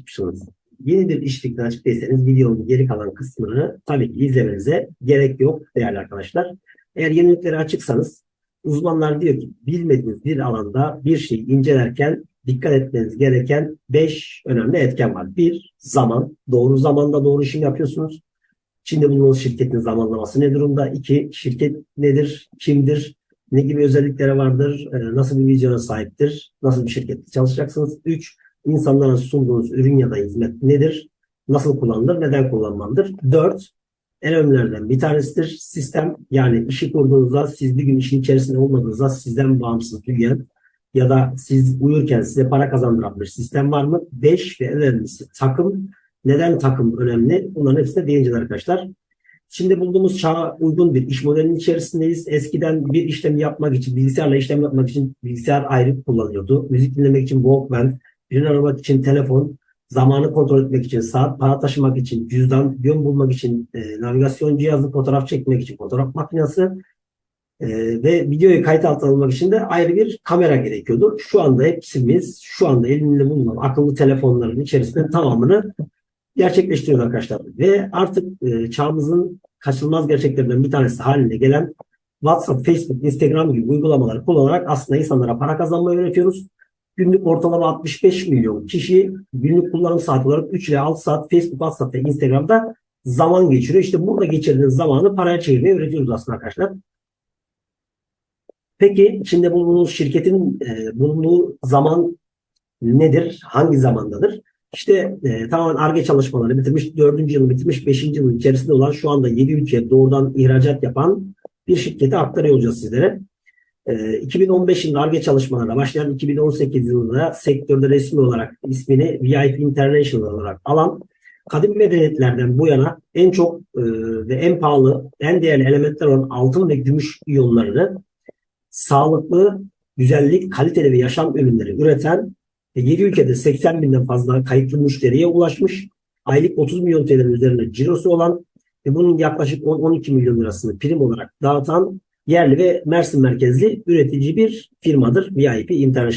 açmışsınız. Yeni bir açık değilseniz videonun geri kalan kısmını tabii ki izlemenize gerek yok değerli arkadaşlar. Eğer yeniliklere açıksanız uzmanlar diyor ki bilmediğiniz bir alanda bir şeyi incelerken dikkat etmeniz gereken 5 önemli etken var. Bir, zaman. Doğru zamanda doğru işimi yapıyorsunuz. Şimdi bulunduğunuz şirketin zamanlaması ne durumda? İki, şirket nedir? Kimdir? Ne gibi özellikleri vardır? Ee, Nasıl bir vizyona sahiptir? Nasıl bir şirkette çalışacaksınız? Üç, insanlara sunduğunuz ürün ya da hizmet nedir? Nasıl kullanılır? Neden kullanmalıdır? Dört, en önemlilerden bir tanesidir. Sistem yani işi kurduğunuzda siz bir gün işin içerisinde olmadığınızda sizden bağımsız büyüyen ya da siz uyurken size para kazandıran bir sistem var mı? Beş ve en önemlisi takım. Neden takım önemli? Bunların hepsine değineceğiz arkadaşlar. Şimdi bulduğumuz çağa uygun bir iş modelinin içerisindeyiz. Eskiden bir işlem yapmak için, bilgisayarla işlem yapmak için bilgisayar ayrı kullanıyordu. Müzik dinlemek için Walkman, birini aramak için telefon, zamanı kontrol etmek için saat, para taşımak için cüzdan, yön bulmak için e, navigasyon cihazı, fotoğraf çekmek için fotoğraf makinesi e, ve videoyu kayıt altına almak için de ayrı bir kamera gerekiyordu. Şu anda hepsimiz şu anda elinde bulunan akıllı telefonların içerisinde tamamını gerçekleştiriyoruz arkadaşlar. Ve artık e, çağımızın kaçınılmaz gerçeklerinden bir tanesi haline gelen WhatsApp, Facebook, Instagram gibi uygulamaları kullanarak aslında insanlara para kazanmayı öğretiyoruz. Günlük ortalama 65 milyon kişi günlük kullanım saati olarak 3 ile 6 saat Facebook, WhatsApp ve Instagram'da zaman geçiriyor. İşte burada geçirdiğiniz zamanı paraya çevirmeyi öğretiyoruz aslında arkadaşlar. Peki içinde bulunduğunuz şirketin e, bulunduğu zaman nedir? Hangi zamandadır? İşte e, tamamen ARGE çalışmaları bitirmiş, dördüncü yılı bitirmiş, beşinci yılın içerisinde olan şu anda 7 ülkeye doğrudan ihracat yapan bir şirketi aktarıyor olacağız sizlere. E, 2015 yılında ARGE çalışmalarına başlayan 2018 yılında sektörde resmi olarak ismini VIP International olarak alan kadim medeniyetlerden bu yana en çok e, ve en pahalı, en değerli elementler olan altın ve gümüş iyonlarını sağlıklı, güzellik, kaliteli ve yaşam ürünleri üreten 7 ülkede 80 binden fazla kayıtlı müşteriye ulaşmış. Aylık 30 milyon TL'nin üzerinde cirosu olan ve bunun yaklaşık 10-12 milyon lirasını prim olarak dağıtan yerli ve Mersin merkezli üretici bir firmadır VIP International.